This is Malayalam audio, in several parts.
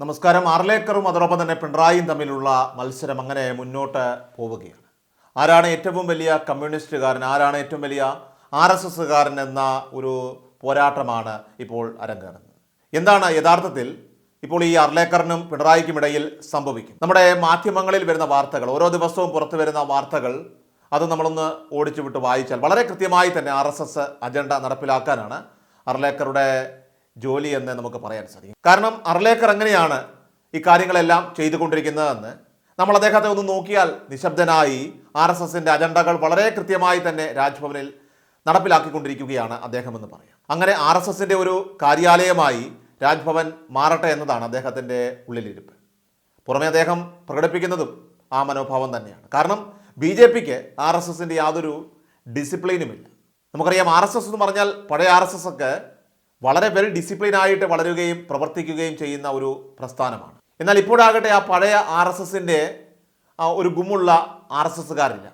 നമസ്കാരം. ആർലേക്കറും അതോടൊപ്പം തന്നെ പിണറായിയും തമ്മിലുള്ള മത്സരം അങ്ങനെ മുന്നോട്ട് പോവുകയാണ്. ആരാണ് ഏറ്റവും വലിയ കമ്മ്യൂണിസ്റ്റുകാരൻ? ആരാണ് ഏറ്റവും വലിയ ആർ എസ് എസ്സുകാരൻ എന്ന ഒരു പോരാട്ടമാണ് ഇപ്പോൾ അരങ്ങേറുന്നത്. എന്താണ് യഥാർത്ഥത്തിൽ ഇപ്പോൾ ഈ അർലേക്കറിനും പിണറായിക്കുമിടയിൽ സംഭവിക്കും നമ്മുടെ മാധ്യമങ്ങളിൽ വരുന്ന വാർത്തകൾ ഓരോ ദിവസവും പുറത്തു വരുന്ന വാർത്തകൾ അത് നമ്മളൊന്ന് ഓടിച്ചു വിട്ട് വായിച്ചാൽ വളരെ കൃത്യമായി തന്നെ ആർ എസ് എസ് അജണ്ട നടപ്പിലാക്കാനാണ് അർലേക്കറുടെ ജോലി എന്ന് നമുക്ക് പറയാൻ സാധിക്കും. കാരണം അർലേക്കർ എങ്ങനെയാണ് ഈ കാര്യങ്ങളെല്ലാം ചെയ്തുകൊണ്ടിരിക്കുന്നതെന്ന് നമ്മൾ അദ്ദേഹത്തെ ഒന്ന് നോക്കിയാൽ നിശബ്ദനായി ആർ എസ് എസിന്റെ അജണ്ടകൾ വളരെ കൃത്യമായി തന്നെ രാജ്ഭവനിൽ നടപ്പിലാക്കിക്കൊണ്ടിരിക്കുകയാണ് അദ്ദേഹം എന്ന് പറയാം. അങ്ങനെ ആർ എസ് എസിന്റെ ഒരു കാര്യാലയമായി രാജ്ഭവൻ മാറട്ടെ എന്നതാണ് അദ്ദേഹത്തിന്റെ ഉള്ളിലിരിപ്പ്. പുറമെ അദ്ദേഹം പ്രകടിപ്പിക്കുന്നതും ആ മനോഭാവം തന്നെയാണ്. കാരണം ബി ജെ പിക്ക് ആർ എസ് എസിന്റെ യാതൊരു ഡിസിപ്ലിനുമില്ല. നമുക്കറിയാം ആർ എസ് എസ് എന്ന് പറഞ്ഞാൽ പഴയ ആർ എസ് എസ് ഒക്കെ വളരെ വെൽ ഡിസിപ്ലിൻ ആയിട്ട് വളരുകയും പ്രവർത്തിക്കുകയും ചെയ്യുന്ന ഒരു പ്രസ്ഥാനമാണ്. എന്നാൽ ഇപ്പോഴാകട്ടെ ആ പഴയ ആർ എസ് എസിന്റെ ഒരു ഗുമുള്ള ആർ എസ് എസ്സുകാരില്ല.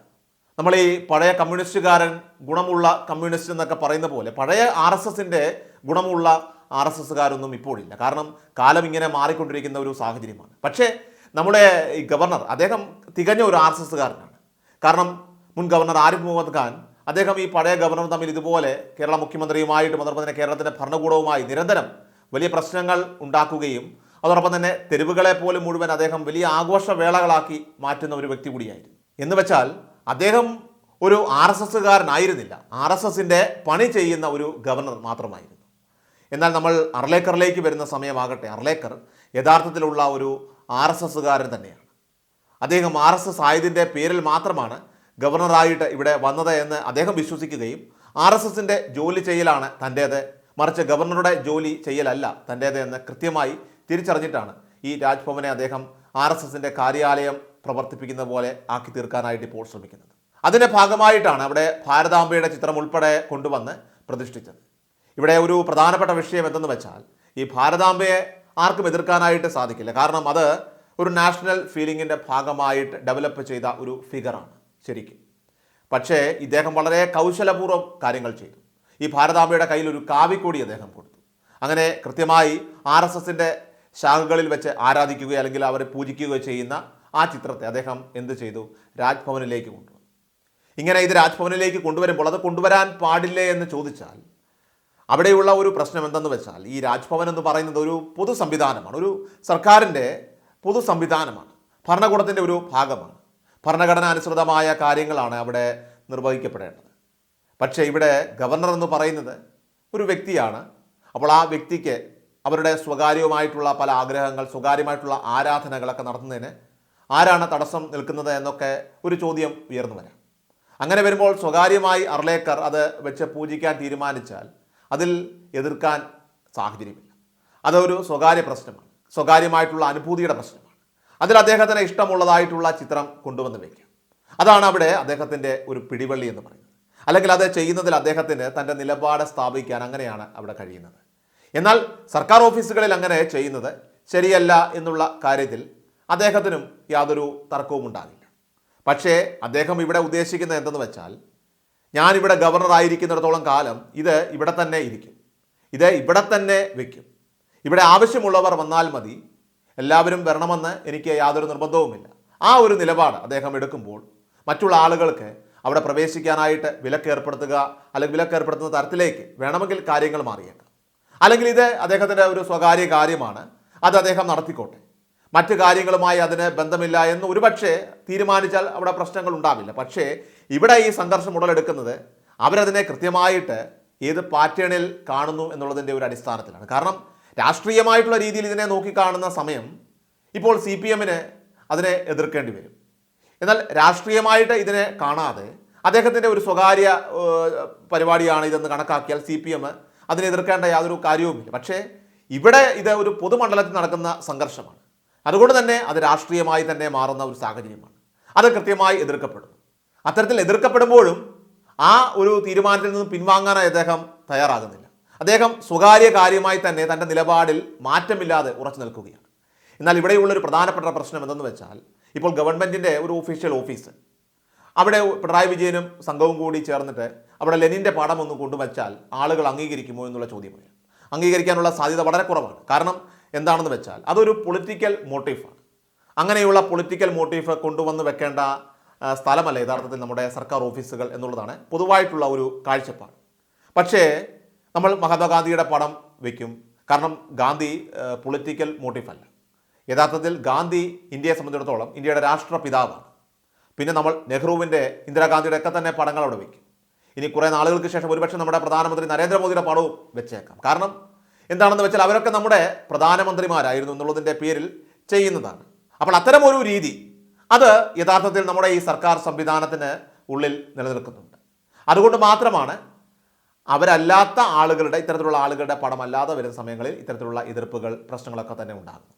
നമ്മൾ ഈ പഴയ കമ്മ്യൂണിസ്റ്റുകാരൻ ഗുണമുള്ള കമ്മ്യൂണിസ്റ്റ് എന്നൊക്കെ പറയുന്ന പോലെ പഴയ ആർ എസ് എസിന്റെ ഗുണമുള്ള ആർ എസ് എസ്സുകാരൊന്നും ഇപ്പോഴില്ല. കാരണം കാലം ഇങ്ങനെ മാറിക്കൊണ്ടിരിക്കുന്ന ഒരു സാഹചര്യമാണ്. പക്ഷേ നമ്മുടെ ഈ ഗവർണർ അദ്ദേഹം തികഞ്ഞ ഒരു ആർ എസ് എസ്സുകാരനാണ്. കാരണം മുൻ ഗവർണർ ആരിഫ് മുഹമ്മദ് ഖാൻ അദ്ദേഹം ഈ പഴയ ഗവർണർ തമ്മിൽ ഇതുപോലെ കേരള മുഖ്യമന്ത്രിയുമായിട്ടും അതോടൊപ്പം തന്നെ കേരളത്തിന്റെ ഭരണകൂടവുമായി നിരന്തരം വലിയ പ്രശ്നങ്ങൾ ഉണ്ടാക്കുകയും അതോടൊപ്പം തന്നെ തെരുവുകളെ പോലും മുഴുവൻ അദ്ദേഹം വലിയ ആഘോഷവേളകളാക്കി മാറ്റുന്ന ഒരു വ്യക്തി കൂടിയായിരുന്നു. എന്ന് വെച്ചാൽ അദ്ദേഹം ഒരു ആർ എസ് എസ്സുകാരനായിരുന്നില്ല. ആർ എസ് എസിന്റെ പണി ചെയ്യുന്ന ഒരു ഗവർണർ മാത്രമായിരുന്നു. എന്നാൽ നമ്മൾ അർലേക്കറിലേക്ക് വരുന്ന സമയമാകട്ടെ അർലേക്കർ യഥാർത്ഥത്തിലുള്ള ഒരു ആർ എസ് എസ്സുകാരൻ തന്നെയാണ്. അദ്ദേഹം ആർ എസ് എസ് ആയതിന്റെ പേരിൽ മാത്രമാണ് ഗവർണറായിട്ട് ഇവിടെ വന്നത് എന്ന് അദ്ദേഹം വിശ്വസിക്കുകയും ആർ എസ് എസിന്റെ ജോലി ചെയ്യലാണ് തന്റേത്. മറിച്ച് ഗവർണറുടെ ജോലി ചെയ്യലല്ല തന്റേത് എന്ന് കൃത്യമായി തിരിച്ചറിഞ്ഞിട്ടാണ് ഈ രാജ്ഭവനെ അദ്ദേഹം ആർ എസ് എസിന്റെ കാര്യാലയം പ്രവർത്തിപ്പിക്കുന്ന പോലെ ആക്കി തീർക്കാനായിട്ട് ഇപ്പോൾ ശ്രമിക്കുന്നത്. അതിന്റെ ഭാഗമായിട്ടാണ് അവിടെ ഭാരതാംബയുടെ ചിത്രം ഉൾപ്പെടെ കൊണ്ടുവന്ന് പ്രതിഷ്ഠിച്ചത്. ഇവിടെ ഒരു പ്രധാനപ്പെട്ട വിഷയം എന്തെന്ന് വെച്ചാൽ ഈ ഭാരതാംബയെ ആർക്കും എതിർക്കാനായിട്ട് സാധിക്കില്ല. കാരണം അത് ഒരു നാഷണൽ ഫീലിങ്ങിന്റെ ഭാഗമായിട്ട് ഡെവലപ്പ് ചെയ്ത ഒരു ഫിഗറാണ് ശരിക്കും. പക്ഷേ ഇദ്ദേഹം വളരെ കൗശലപൂർവം കാര്യങ്ങൾ ചെയ്തു. ഈ ഭാരതാംബയുടെ കയ്യിൽ ഒരു കാവിക്കൂടി അദ്ദേഹം കൊടുത്തു. അങ്ങനെ കൃത്യമായി ആർ എസ് എസിന്റെ ശാഖകളിൽ വെച്ച് ആരാധിക്കുകയോ അല്ലെങ്കിൽ അവരെ പൂജിക്കുകയോ ചെയ്യുന്ന ആ ചിത്രത്തെ അദ്ദേഹം എന്ത് ചെയ്തു? രാജ്ഭവനിലേക്ക് കൊണ്ടുവന്നു. ഇങ്ങനെ ഇത് രാജ്ഭവനിലേക്ക് കൊണ്ടുവരുമ്പോൾ അത് കൊണ്ടുവരാൻ പാടില്ലേ എന്ന് ചോദിച്ചാൽ അവിടെയുള്ള ഒരു പ്രശ്നം എന്തെന്ന് വെച്ചാൽ ഈ രാജ്ഭവൻ എന്ന് പറയുന്നത് ഒരു പൊതു സംവിധാനമാണ് ഒരു സർക്കാരിന്റെ പൊതു സംവിധാനമാണ് ഭരണകൂടത്തിന്റെ ഒരു ഭാഗമാണ്. ഭരണഘടനാനുസൃതമായ കാര്യങ്ങളാണ് അവിടെ നിർവഹിക്കപ്പെടേണ്ടത്. പക്ഷേ ഇവിടെ ഗവർണർ എന്ന് പറയുന്നത് ഒരു വ്യക്തിയാണ്. അപ്പോൾ ആ വ്യക്തിക്ക് അവരുടെ സ്വകാര്യവുമായിട്ടുള്ള പല ആഗ്രഹങ്ങൾ സ്വകാര്യമായിട്ടുള്ള ആരാധനകളൊക്കെ നടത്തുന്നതിന് ആരാണ് തടസ്സം നിൽക്കുന്നത് എന്നൊക്കെ ഒരു ചോദ്യം ഉയർന്നു വരാം. അങ്ങനെ വരുമ്പോൾ സ്വകാര്യമായി അർലേക്കർ അത് വെച്ച് പൂജിക്കാൻ തീരുമാനിച്ചാൽ അതിൽ എതിർക്കാൻ സാഹചര്യമില്ല. അതൊരു സ്വകാര്യ പ്രശ്നമാണ്. സ്വകാര്യമായിട്ടുള്ള അനുഭൂതിയുടെ പ്രശ്നമാണ് അതിൽ അദ്ദേഹത്തിന് ഇഷ്ടമുള്ളതായിട്ടുള്ള ചിത്രം കൊണ്ടുവന്ന് വയ്ക്കുക അതാണ് അവിടെ അദ്ദേഹത്തിന്റെ ഒരു പിടിവള്ളി എന്ന് പറയുന്നത്. അല്ലെങ്കിൽ അത് ചെയ്യുന്നതിൽ അദ്ദേഹത്തിന് തന്റെ നിലപാട് സ്ഥാപിക്കാൻ അങ്ങനെയാണ് അവിടെ കഴിയുന്നത്. എന്നാൽ സർക്കാർ ഓഫീസുകളിൽ അങ്ങനെ ചെയ്യുന്നത് ശരിയല്ല എന്നുള്ള കാര്യത്തിൽ അദ്ദേഹത്തിനും യാതൊരു തർക്കവും ഉണ്ടാകില്ല പക്ഷേ അദ്ദേഹം ഇവിടെ ഉദ്ദേശിക്കുന്നത് എന്തെന്ന് വെച്ചാൽ ഞാനിവിടെ ഗവർണർ ആയിരിക്കുന്നിടത്തോളം കാലം ഇത് ഇവിടെ തന്നെ ഇരിക്കും. ഇത് ഇവിടെ തന്നെ വയ്ക്കും ഇവിടെ ആവശ്യമുള്ളവർ വന്നാൽ മതി എല്ലാവരും വരണമെന്ന് എനിക്ക് യാതൊരു നിർബന്ധവുമില്ല. ആ ഒരു നിലപാട് അദ്ദേഹം എടുക്കുമ്പോൾ മറ്റുള്ള ആളുകൾക്ക് അവിടെ പ്രവേശിക്കാനായിട്ട് വിലക്ക് ഏർപ്പെടുത്തുക അല്ലെങ്കിൽ വിലക്ക് ഏർപ്പെടുത്തുന്ന തരത്തിലേക്ക് വേണമെങ്കിൽ കാര്യങ്ങൾ മാറിയേക്കാം. അല്ലെങ്കിൽ ഇത് അദ്ദേഹത്തിന്റെ ഒരു സ്വകാര്യ കാര്യമാണ്. അത് അദ്ദേഹം നടത്തിക്കോട്ടെ. മറ്റു കാര്യങ്ങളുമായി അതിന് ബന്ധമില്ല എന്ന് ഒരുപക്ഷെ തീരുമാനിച്ചാൽ അവിടെ പ്രശ്നങ്ങൾ ഉണ്ടാവില്ല. പക്ഷേ ഇവിടെ ഈ സംഘർഷം ഉടലെടുക്കുന്നത് അവരതിനെ കൃത്യമായിട്ട് ഏത് പാറ്റേണിൽ കാണുന്നു എന്നുള്ളതിന്റെ ഒരു അടിസ്ഥാനത്തിലാണ്. കാരണം രാഷ്ട്രീയമായിട്ടുള്ള രീതിയിൽ ഇതിനെ നോക്കിക്കാണുന്ന സമയം ഇപ്പോൾ സി പി എമ്മിന് അതിനെ എതിർക്കേണ്ടി വരും. എന്നാൽ രാഷ്ട്രീയമായിട്ട് ഇതിനെ കാണാതെ അദ്ദേഹത്തിന്റെ ഒരു സ്വകാര്യ പരിപാടിയാണ് ഇതെന്ന് കണക്കാക്കിയാൽ സി പി എം അതിനെ എതിർക്കേണ്ട യാതൊരു കാര്യവുമില്ല. പക്ഷേ ഇവിടെ ഇത് ഒരു പൊതുമണ്ഡലത്തിൽ നടക്കുന്ന സംഘർഷമാണ്. അതുകൊണ്ട് തന്നെ അത് രാഷ്ട്രീയമായി തന്നെ മാറുന്ന ഒരു സാഹചര്യമാണ്. അത് കൃത്യമായി എതിർക്കപ്പെടുന്നു. അത്തരത്തിൽ എതിർക്കപ്പെടുമ്പോഴും ആ ഒരു തീരുമാനത്തിൽ നിന്ന് പിൻവാങ്ങാനായി അദ്ദേഹം തയ്യാറാകുന്നില്ല. അദ്ദേഹം സ്വകാര്യ കാര്യമായി തന്നെ തന്റെ നിലപാടിൽ മാറ്റമില്ലാതെ ഉറച്ചു നിൽക്കുകയാണ്. എന്നാൽ ഇവിടെയുള്ള ഒരു പ്രധാനപ്പെട്ട പ്രശ്നം എന്തെന്ന് വെച്ചാൽ ഇപ്പോൾ ഗവൺമെന്റിന്റെ ഒരു ഒഫീഷ്യൽ ഓഫീസ് അവിടെ പിണറായി വിജയനും സംഘവും കൂടി ചേർന്നിട്ട് അവിടെ ലെനിന്റെ പാഠം ഒന്ന് കൊണ്ടുവച്ചാൽ ആളുകൾ അംഗീകരിക്കുമോ എന്നുള്ള ചോദ്യം വരും അംഗീകരിക്കാനുള്ള സാധ്യത വളരെ കുറവാണ്. കാരണം എന്താണെന്ന് വെച്ചാൽ അതൊരു പൊളിറ്റിക്കൽ മോട്ടീഫാണ് അങ്ങനെയുള്ള പൊളിറ്റിക്കൽ മോട്ടീഫ് കൊണ്ടുവന്ന് വെക്കേണ്ട സ്ഥലമല്ല യഥാർത്ഥത്തിൽ നമ്മുടെ സർക്കാർ ഓഫീസുകൾ എന്നുള്ളതാണ് പൊതുവായിട്ടുള്ള ഒരു കാഴ്ചപ്പാട്. പക്ഷേ നമ്മൾ മഹാത്മാഗാന്ധിയുടെ പടം വയ്ക്കും കാരണം ഗാന്ധി പൊളിറ്റിക്കൽ മോട്ടീഫല്ല യഥാർത്ഥത്തിൽ ഗാന്ധി ഇന്ത്യയെ സംബന്ധിച്ചിടത്തോളം ഇന്ത്യയുടെ രാഷ്ട്രപിതാവാണ്. പിന്നെ നമ്മൾ നെഹ്റുവിന്റെ ഇന്ദിരാഗാന്ധിയുടെ ഒക്കെ തന്നെ പടങ്ങൾ അവിടെ വയ്ക്കും ഇനി കുറേ നാളുകൾക്ക് ശേഷം ഒരുപക്ഷെ നമ്മുടെ പ്രധാനമന്ത്രി നരേന്ദ്രമോദിയുടെ പടവും വെച്ചേക്കാം. കാരണം എന്താണെന്ന് വെച്ചാൽ അവരൊക്കെ നമ്മുടെ പ്രധാനമന്ത്രിമാരായിരുന്നു എന്നുള്ളതിന്റെ പേരിൽ ചെയ്യുന്നതാണ്. അപ്പോൾ അത്തരം ഒരു രീതി അത് യഥാർത്ഥത്തിൽ നമ്മുടെ ഈ സർക്കാർ സംവിധാനത്തിന് ഉള്ളിൽ നിലനിൽക്കുന്നുണ്ട്. അതുകൊണ്ട് മാത്രമാണ് അവരല്ലാത്ത ആളുകളുടെ ഇത്തരത്തിലുള്ള ആളുകളുടെ പടമല്ലാതെ വരുന്ന സമയങ്ങളിൽ ഇത്തരത്തിലുള്ള എതിർപ്പുകൾ പ്രശ്നങ്ങളൊക്കെ തന്നെ ഉണ്ടാകും.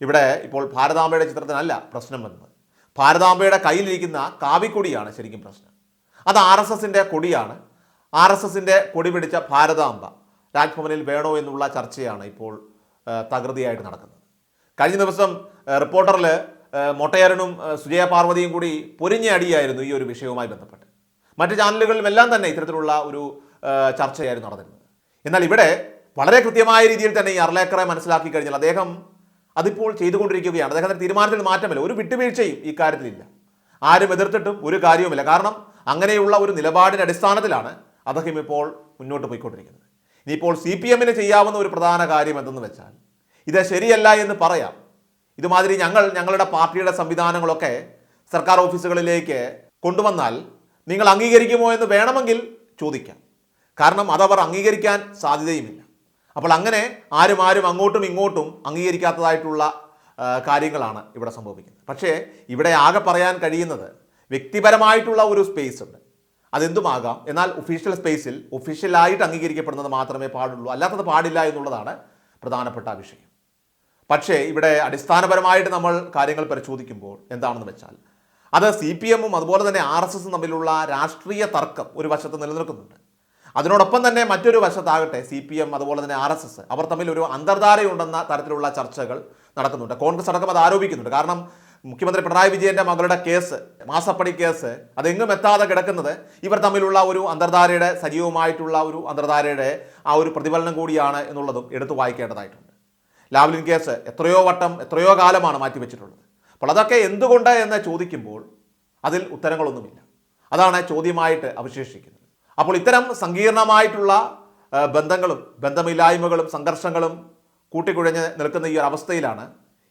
ഇവിടെ ഇപ്പോൾ ഭാരതാംബയുടെ ചിത്രത്തിനല്ല പ്രശ്നം വന്നത്. ഭാരതാംബയുടെ കയ്യിലിരിക്കുന്ന കാവിക്കൊടിയാണ് ശരിക്കും പ്രശ്നം. അത് ആർ എസ് എസിന്റെ കൊടിയാണ്. ആർ എസ് എസിന്റെ കൊടി പിടിച്ച ഭാരതാംബ രാജ്ഭവനിൽ വേണോ എന്നുള്ള ചർച്ചയാണ് ഇപ്പോൾ തകൃതിയായിട്ട് നടക്കുന്നത്. കഴിഞ്ഞ ദിവസം റിപ്പോർട്ടറിൽ മൊട്ടയരനും സുജയ പാർവതിയും കൂടി പൊരിഞ്ഞ അടിയായിരുന്നു ഈ ഒരു വിഷയവുമായി ബന്ധപ്പെട്ട്. മറ്റ് ചാനലുകളിലും എല്ലാം തന്നെ ഇത്തരത്തിലുള്ള ഒരു ചർച്ചയായിരുന്നു നടന്നിരുന്നത്. എന്നാൽ ഇവിടെ വളരെ കൃത്യമായ രീതിയിൽ തന്നെ ഈ അർലേക്കറെ മനസ്സിലാക്കി കഴിഞ്ഞാൽ അദ്ദേഹം അതിപ്പോൾ ചെയ്തുകൊണ്ടിരിക്കുകയാണ്. അദ്ദേഹത്തിന്റെ തീരുമാനത്തിൽ മാറ്റമില്ല. ഒരു വിട്ടുവീഴ്ചയും ഈ കാര്യത്തിലില്ല. ആരും എതിർത്തിട്ടും ഒരു കാര്യവുമില്ല. കാരണം അങ്ങനെയുള്ള ഒരു നിലപാടിന്റെ അടിസ്ഥാനത്തിലാണ് അദ്ദേഹം ഇപ്പോൾ മുന്നോട്ട് പോയിക്കൊണ്ടിരിക്കുന്നത്. ഇനിയിപ്പോൾ സി പി എമ്മിന് ചെയ്യാവുന്ന ഒരു പ്രധാന കാര്യം എന്തെന്ന് വെച്ചാൽ ഇത് ശരിയല്ല എന്ന് പറയാം. ഇതുമാതിരി ഞങ്ങൾ ഞങ്ങളുടെ പാർട്ടിയുടെ സംവിധാനങ്ങളൊക്കെ സർക്കാർ ഓഫീസുകളിലേക്ക് കൊണ്ടുവന്നാൽ നിങ്ങൾ അംഗീകരിക്കുമോ എന്ന് വേണമെങ്കിൽ ചോദിക്കാം. കാരണം അതവർ അംഗീകരിക്കാൻ സാധ്യതയുമില്ല. അപ്പോൾ അങ്ങനെ ആരും ആരും അങ്ങോട്ടും ഇങ്ങോട്ടും അംഗീകരിക്കാത്തതായിട്ടുള്ള കാര്യങ്ങളാണ് ഇവിടെ സംഭവിക്കുന്നത്. പക്ഷേ ഇവിടെ ആകെ പറയാൻ കഴിയുന്നത് വ്യക്തിപരമായിട്ടുള്ള ഒരു സ്പേസ് ഉണ്ട്. അതെന്തുമാകാം? എന്നാൽ ഒഫീഷ്യൽ സ്പേസിൽ ഒഫീഷ്യലായിട്ട് അംഗീകരിക്കപ്പെടുന്നത് മാത്രമേ പാടുള്ളൂ. അല്ലാത്തത് പാടില്ല എന്നുള്ളതാണ് പ്രധാനപ്പെട്ട വിഷയം. പക്ഷേ ഇവിടെ അടിസ്ഥാനപരമായിട്ട് നമ്മൾ കാര്യങ്ങൾ പരിശോധിക്കുമ്പോൾ എന്താണെന്ന് വെച്ചാൽ അത് സി പി എമ്മും അതുപോലെ തന്നെ ആർ എസ് എസും തമ്മിലുള്ള രാഷ്ട്രീയ തർക്കം ഒരു വശത്ത് നിലനിൽക്കുന്നുണ്ട്. അതിനോടൊപ്പം തന്നെ മറ്റൊരു വശത്താകട്ടെ സി പി എം അതുപോലെ തന്നെ ആർ എസ് എസ് അവർ തമ്മിൽ ഒരു അന്തർധാരയുണ്ടെന്ന തരത്തിലുള്ള ചർച്ചകൾ നടക്കുന്നുണ്ട്. കോൺഗ്രസ് അടക്കം അത് ആരോപിക്കുന്നുണ്ട്. കാരണം മുഖ്യമന്ത്രി പിണറായി വിജയന്റെ മകളുടെ കേസ് മാസപ്പടി കേസ് അതെങ്ങും എത്താതെ കിടക്കുന്നത് ഇവർ തമ്മിലുള്ള ഒരു അന്തർധാരയുടെ സജീവമായിട്ടുള്ള ഒരു അന്തർധാരയുടെ ആ ഒരു പ്രതിഫലനം കൂടിയാണ് എന്നുള്ളതും എടുത്തു വായിക്കേണ്ടതായിട്ടുണ്ട്. ലാവ്ലിൻ കേസ് എത്രയോ വട്ടം എത്രയോ കാലമാണ് മാറ്റിവെച്ചിട്ടുള്ളത്. അപ്പോൾ അതൊക്കെ എന്തുകൊണ്ട് എന്ന് ചോദിക്കുമ്പോൾ അതിൽ ഉത്തരങ്ങളൊന്നുമില്ല. അതാണ് ചോദ്യമായിട്ട് അവശേഷിക്കുന്നത്. അപ്പോൾ ഇത്തരം സങ്കീർണമായിട്ടുള്ള ബന്ധങ്ങളും ബന്ധമില്ലായ്മകളും സംഘർഷങ്ങളും കൂട്ടിക്കുഴഞ്ഞ് നിൽക്കുന്ന ഈ ഒരു അവസ്ഥയിലാണ്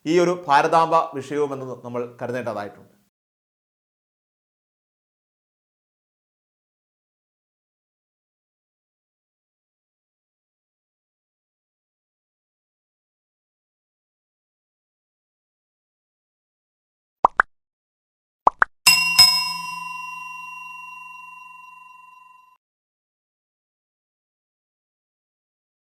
ഈ ഒരു ഭാരതാംബ വിഷയവുമെന്ന് നമ്മൾ കരുതേണ്ടതായിട്ടുണ്ട്.